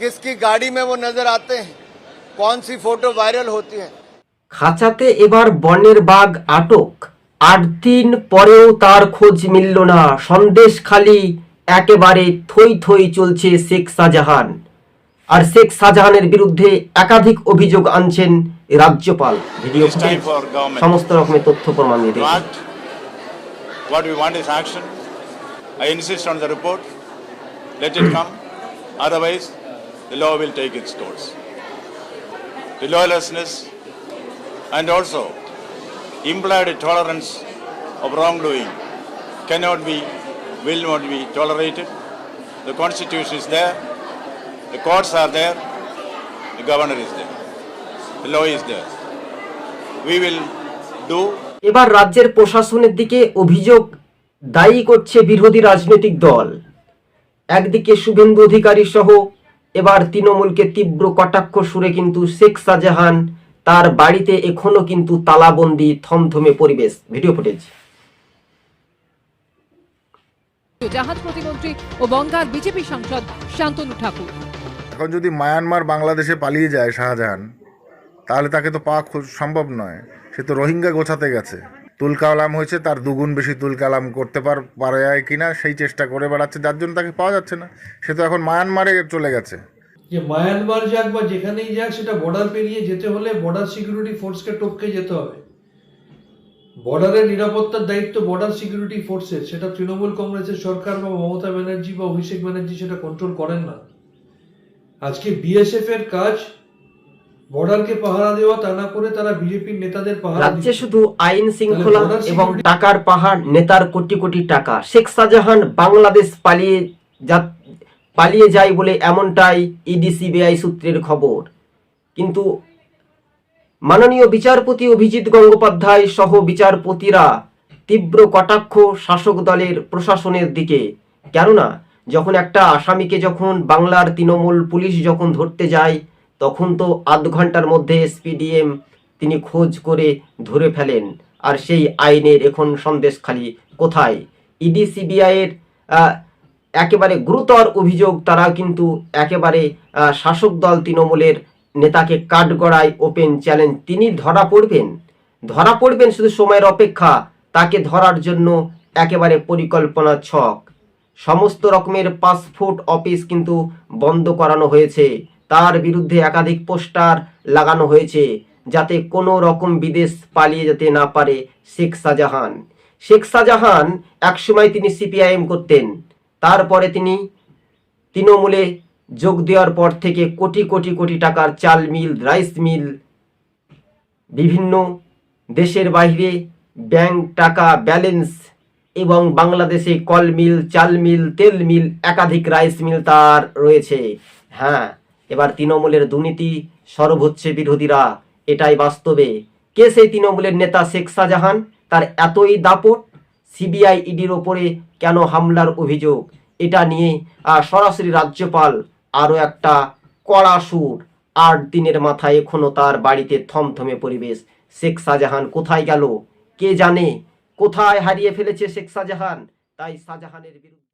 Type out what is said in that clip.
किसकी गाड़ी में वो नजर आते हैं कौन सी फोटो वायरल होती है খাঁচাতে এবার বনের বাঘ আটক আট দিন পরেও তার খোঁজ মিলল না সন্দেশ খালি একেবারে থই থই চলছে শেখ শাহজাহান আর শেখ শাহজাহানের বিরুদ্ধে একাধিক অভিযোগ আনছেন রাজ্যপাল video It's time for government. সমস্ত রকমের তথ্য প্রমাণ দিয়ে to দিয়েছে। act. What we want is action. I insist on the report. Let it come. Otherwise, the law will take its course. The lawlessness and also implied tolerance of wrongdoing cannot be, will not be tolerated. The constitution is there. The courts are there. The governor is there. The law is there. We will do এবার রাজ্যের প্রশাসনের দিকে অভিযোগ দায়ী করছে বিরোধী রাজনৈতিক দল একদিকে শুভেন্দু অধিকারী সহ এবার তৃণমূলকে তীব্র কটাক্ষ সুরে কিন্তু শেখ শাহজাহান। তার বাড়িতে এখনও কিন্তু তালাবন্দি থমথমে পরিবেশ। Video footage. জাহাজ প্রতিমন্ত্রী ও বনগাঁর বিজেপি সাংসদ শান্তনু ঠাকুর। এখন যদি মায়ানমার বাংলাদেশে পালিয়ে যায় শাহজাহান তাহলে তাকে তো পাওয়া খুব সম্ভব নয়। সে তো রোহিঙ্গা গোছাতে গেছে। তুল কালাম হয়েছে, তার দুগুণ বেশি তুল কালাম করতে পার, পারে কিনা, সেই চেষ্টা করে বেড়াচ্ছে, যার জন্য তাকে পাওয়া যাচ্ছে না। সে তো এখন মায়ানমারে চলে গেছে। যে মায়ানমার যাক বা যেখানেই যাক, সেটা বর্ডার পেরিয়ে যেতে হলে বর্ডার সিকিউরিটি ফোর্সকে টপকে যেতে হবে। বর্ডারের নিরাপত্তার দায়িত্ব বর্ডার সিকিউরিটি ফোর্সের সেটা তৃণমূল কংগ্রেসের সরকার বা মমতা ব্যানার্জি বা অভিষেক ব্যানার্জি সেটা কন্ট্রোল করেন না। আজকে বিএসএফ এর কাজ বর্ডারকে পাহারা দেওয়া তা না করে তারা বিজেপির নেতাদের পাহারা রাজ্যে। শুধু আইন শৃঙ্খলা এবং টাকার পাহাড় নেতার কোটি কোটি টাকা। শেখ শাহজাহান বাংলাদেশ পালিয়ে যা পালিয়ে যায় বলে এমনটাই ইডি সিবিআই সূত্রের খবর। কিন্তু মাননীয় বিচারপতি অভিজিৎ গঙ্গোপাধ্যায় সহ বিচারপতিরা তীব্র কটাক্ষ শাসক দলের প্রশাসনের দিকে। কেননা যখন একটা আসামিকে যখন বাংলার তৃণমূল পুলিশ যখন ধরতে যায় তখন তো আধ ঘণ্টার মধ্যে এসপিডিএম তিনি খোঁজ করে ধরে ফেলেন। আর সেই আইনের এখন সন্দেশখালি কোথায়? ইডি সিবিআইয়ের একেবারে গুরুতর অভিযোগ, তারা কিন্তু একেবারে শাসক দল তৃণমূলের নেতাকে কাঠগড়ায় ওপেন চ্যালেঞ্জ। তিনি ধরা পড়বেন? ধরা পড়বেন শুধু সময়ের অপেক্ষা, তাকে ধরার জন্য একেবারে পরিকল্পনা ছক। সমস্ত রকমের পাসপোর্ট অফিস কিন্তু বন্ধ করানো হয়েছে। তার বিরুদ্ধে একাধিক পোস্টার লাগানো হয়েছে যাতে কোনো রকম বিদেশ পালিয়ে যেতে না পারে শেখ শাহজাহান। শেখ শাহজাহান একসময় তিনি সিপিআইএম করতেন, তারপরে তিনি তৃণমূলে যোগ দেওয়ার পর থেকে কোটি কোটি কোটি টাকার চাল মিল, রাইস মিল, বিভিন্ন দেশের বাইরে ব্যাংক টাকা, ব্যালেন্স এবং বাংলাদেশে কল মিল, চাল মিল, তেল মিল, একাধিক রাইস মিল তার রয়েছে। হ্যাঁ এবার তৃণমূলের দুর্নীতি সরব হচ্ছে বিরোধীরা, এটাই বাস্তবে। কে সেই তৃণমূলের নেতা শেখ শাহজাহান? তার এতই দাপট, সিবিআই ইডির ওপরে কেন হামলার অভিযোগ? এটা নিয়ে সরাসরি রাজ্যপাল আরও একটা কড়া সুর। আট দিনের মাথায় এখনও তার বাড়িতে থমথমে পরিবেশ। শেখ শাহজাহান কোথায় গেল? কে জানে? কোথায় হারিয়ে ফেলেছে শেখ শাহজাহান? তাই শাহজাহানের বিরুদ্ধে